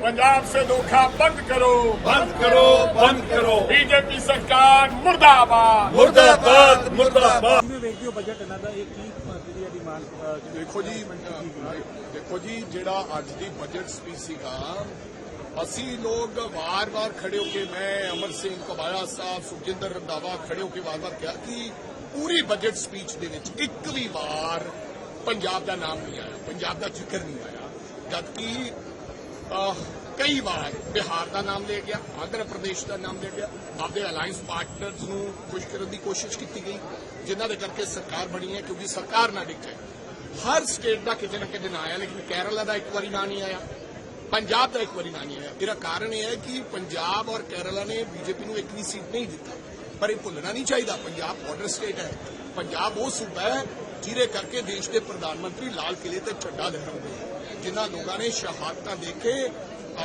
पंजाब से धोखा बंद करो बंद करो बंद करो बीजेपी सरकार मुर्दाबाद मुर्दाबाद मुर्दाबाद ਕਿਵੇਂ ਵੇਖਦੇ ਹੋ ਬਜਟ ਇਹਨਾਂ ਦਾ ਇਹ ਕੀ ਅ, ਜਿਹੜੀ ਹੈ ਡਿਮਾਂਡ ਅ, ਜਿਹੜੀ ਦੇਖੋ ਜੀ ਅਹ, ਦੇਖੋ ਜੀ ਜਿਹੜਾ ਅੱਜ ਦੀ ਬਜਟ ਸਪੀਚ ਸੀਗਾ ਅਸੀਂ ਲੋਕ ਵਾਰ-ਵਾਰ ਖੜੇ ਹੋ ਕੇ ਮੈਂ ਅਮਰ ਸਿੰਘ ਕਬਾਇਆ ਸਾਹਿਬ ਸੁਖਜਿੰਦਰ ਰੰਧਾਵਾ ਖੜੇ ਹੋ ਕੇ ਵਾਰ-ਵਾਰ ਕਿਹਾ ਕਿ ਪੂਰੀ ਬਜਟ ਸਪੀਚ ਦੇ ਵਿੱਚ ਇੱਕ ਵੀ ਵਾਰ ਪੰਜਾਬ ਦਾ ਨਾਮ ਨਹੀਂ ਆਇਆ ਪੰਜਾਬ ਦਾ ਜ਼ਿਕਰ ਨਹੀਂ ਆਇਆ ਜਦਕਿ ਅਹ, ਕਈ ਵਾਰ ਬਿਹਾਰ ਦਾ ਨਾਮ ਲਿਆ ਗਿਆ, ਆਂਧਰਾ ਪ੍ਰਦੇਸ਼ ਦਾ ਨਾਮ ਲਿਆ ਗਿਆ। ਆਪਦੇ ਅਲਾਈਅੰਸ ਪਾਰਟਨਰਸ ਨੂੰ ਖੁਸ਼ ਕਰਨ ਦੀ ਕੋਸ਼ਿਸ਼ ਕੀਤੀ ਗਈ, ਜਿਨ੍ਹਾਂ ਦੇ ਕਰਕੇ ਸਰਕਾਰ ਬਣੀ ਹੈ, ਕਿਉਂਕਿ ਸਰਕਾਰ ਨਾ ਡਿੱਗੇ ਹਰ ਸਟੇਟ ਦਾ ਕਿਤੇ ਨਾ ਕਿਤੇ ਨਾਂ ਆਇਆ, ਲੇਕਿਨ ਕੇਰਲਾ ਦਾ ਇੱਕ ਵਾਰੀ ਨਾਂ ਨਹੀਂ ਆਇਆ, ਪੰਜਾਬ ਦਾ ਇੱਕ ਵਾਰੀ ਨਾਂ ਨਹੀਂ ਆਇਆ। ਇਹਦਾ ਕਾਰਨ ਇਹ ਹੈ ਕਿ ਪੰਜਾਬ ਔਰ ਕੇਰਲਾ ਨੇ ਬੀਜੇਪੀ ਨੂੰ ਇੱਕ ਵੀ ਸੀਟ ਨਹੀਂ ਦਿੱਤਾ। ਪਰ ਇਹ ਭੁੱਲਣਾ ਨਹੀਂ ਚਾਹੀਦਾ, ਪੰਜਾਬ ਬਾਰਡਰ ਸਟੇਟ ਹੈ। ਪੰਜਾਬ ਉਹ ਸੂਬਾ ਹੈ, ਜਿਹਦੇ ਕਰਕੇ ਦੇਸ਼ ਦੇ ਪ੍ਰਧਾਨ ਮੰਤਰੀ ਲਾਲ ਕਿਲੇ ਤੇ ਝੰਡਾ ਲਹਿਰਾਉਂਦੇ ਜਿਨ੍ਹਾਂ ਲੋਕਾਂ ਨੇ ਸ਼ਹਾਦਤਾਂ ਦੇ ਕੇ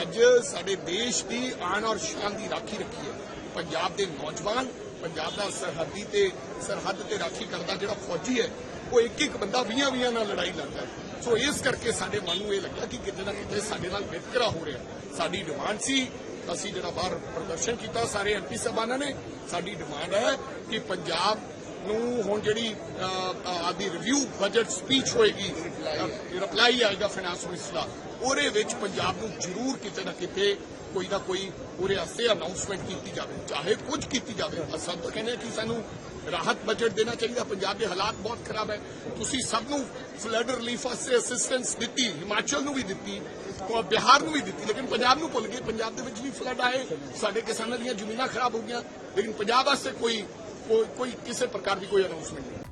ਅੱਜ ਸਾਡੇ ਦੇਸ਼ ਦੀ ਆਨ ਔਰ ਸ਼ਾਨ ਦੀ ਰਾਖੀ ਰੱਖੀ ਹੈ ਪੰਜਾਬ ਦੇ ਨੌਜਵਾਨ, ਪੰਜਾਬ ਦਾ ਸਰਹੱਦੀ ਤੇ ਸਰਹੱਦ ਤੇ ਰਾਖੀ ਕਰਦਾ ਜਿਹੜਾ ਫੌਜੀ ਹੈ, ਉਹ ਇੱਕ ਇੱਕ ਬੰਦਾ 20 20 ਨਾਲ ਲੜਾਈ ਲੜਦਾ ਹੈ। ਸੋ ਇਸ ਕਰਕੇ ਸਾਡੇ ਮਨ ਨੂੰ ਇਹ ਲੱਗਾ ਕਿ ਕਿਤੇ ਨਾ ਕਿਤੇ ਸਾਡੇ ਨਾਲ ਵਿਤਕਰਾ ਹੋ ਰਿਹਾ ਸਾਡੀ ਡਿਮਾਂਡ ਸੀ, ਅਸੀਂ ਜਿਹੜਾ ਬਾਹਰ ਪ੍ਰਦਰਸ਼ਨ ਕੀਤਾ, ਸਾਰੇ ਐਮਪੀ ਸਾਹਿਬਾਨਾਂ ਨੇ, ਸਾਡੀ ਡਿਮਾਂਡ ਹੈ ਕਿ ਪੰਜਾਬ ਨੂੰ ਹੁਣ ਜਿਹੜੀ ਆਦੀ ਰਿਵਿਊ ਬਜਟ ਸਪੀਚ ਹੋਏਗੀ ਰਿਪਲਾਈ ਆਏਗਾ ਫਾਈਨਾਂਸ ਮਿਨਿਸਟਰ ਦਾ, ਉਹਦੇ ਵਿੱਚ ਪੰਜਾਬ ਨੂੰ ਜ਼ਰੂਰ ਕਿਤੇ ਨਾ ਕਿਤੇ ਕੋਈ ਨਾ ਕੋਈ ਉਹਦੇ ਵਾਸਤੇ ਅਨਾਉਂਸਮੈਂਟ ਕੀਤੀ ਜਾਵੇ, ਚਾਹੇ ਕੁਝ ਕੀਤੀ ਜਾਵੇ। ਅਸਾਂ ਤਾਂ ਕਹਿੰਦੇ ਕਿ ਸਾਨੂੰ ਰਾਹਤ ਬਜਟ ਦੇਣਾ ਚਾਹੀਦਾ। ਪੰਜਾਬ ਦੇ ਹਾਲਾਤ ਬਹੁਤ ਖਰਾਬ ਹੈ। ਤੁਸੀਂ ਸਭ ਨੂੰ ਫਲੱਡ ਰਿਲੀਫ ਵਾਸਤੇ ਅਸਿਸਟੈਂਸ ਦਿੱਤੀ, ਹਿਮਾਚਲ ਨੂੰ ਵੀ ਦਿੱਤੀ ਔਰ ਬਿਹਾਰ ਨੂੰ ਵੀ ਦਿੱਤੀ, ਲੇਕਿਨ ਪੰਜਾਬ ਨੂੰ ਭੁੱਲ ਗਏ। ਪੰਜਾਬ ਦੇ ਵਿੱਚ ਵੀ ਫਲੱਡ ਆਏ। ਸਾਡੇ ਕਿਸਾਨਾਂ ਦੀਆਂ ਜ਼ਮੀਨਾਂ ਖਰਾਬ ਹੋ ਗਈਆਂ। ਲੇਕਿਨ ਪੰਜਾਬ ਵਾਸਤੇ ਕੋਈ ਕੋਈ ਕਿਸੇ ਪ੍ਰਕਾਰ ਦੀ ਕੋਈ ਅਨਾਉਂਸਮੈਂਟ ਨਹੀਂ।